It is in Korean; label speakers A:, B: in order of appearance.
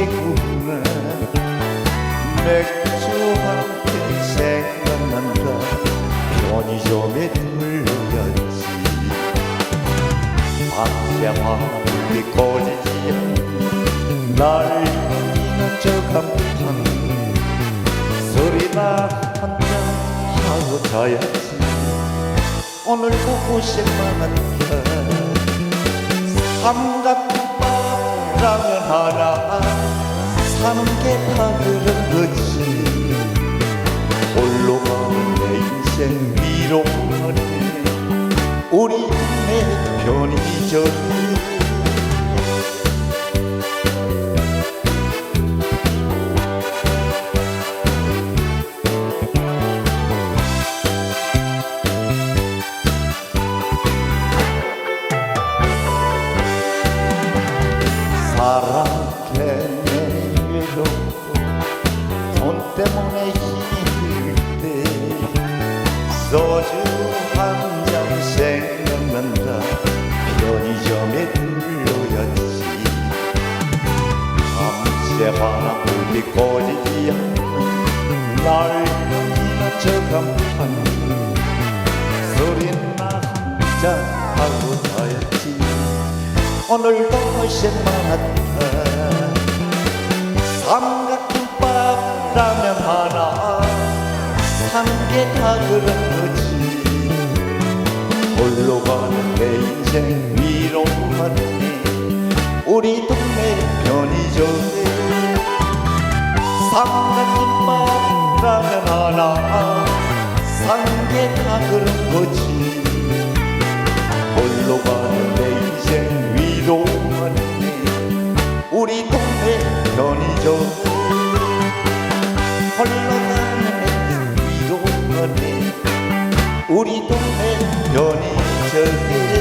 A: 새구나 맥주 함께 생각난다. 편의점에 들렸지. 밤새와 우리 거리지 날 이는 저 감탄. 소리나 한잔 하고 자야지. 오늘 보고 싶만한 별 삼각김밥라면 하나 다 그런 거지. 홀로 가는 내 인생 위로하네. 우리 내 편의점 사랑해 소주 한 잔 생각난다. 편의점에 들러야지. 밤새 바람불이 꺼지지 않는 날리는 저 간판 소리나 한잔 하고 자야지. 오늘도 훨씬 많았다 사는 게다 그런 거지. 홀로 가는 내 인생 위로하네 우리 동네 편의점에 삼각김밥 라면 하나 사는 게다 그런 거지. 홀로 가는 우리 동네 편의점에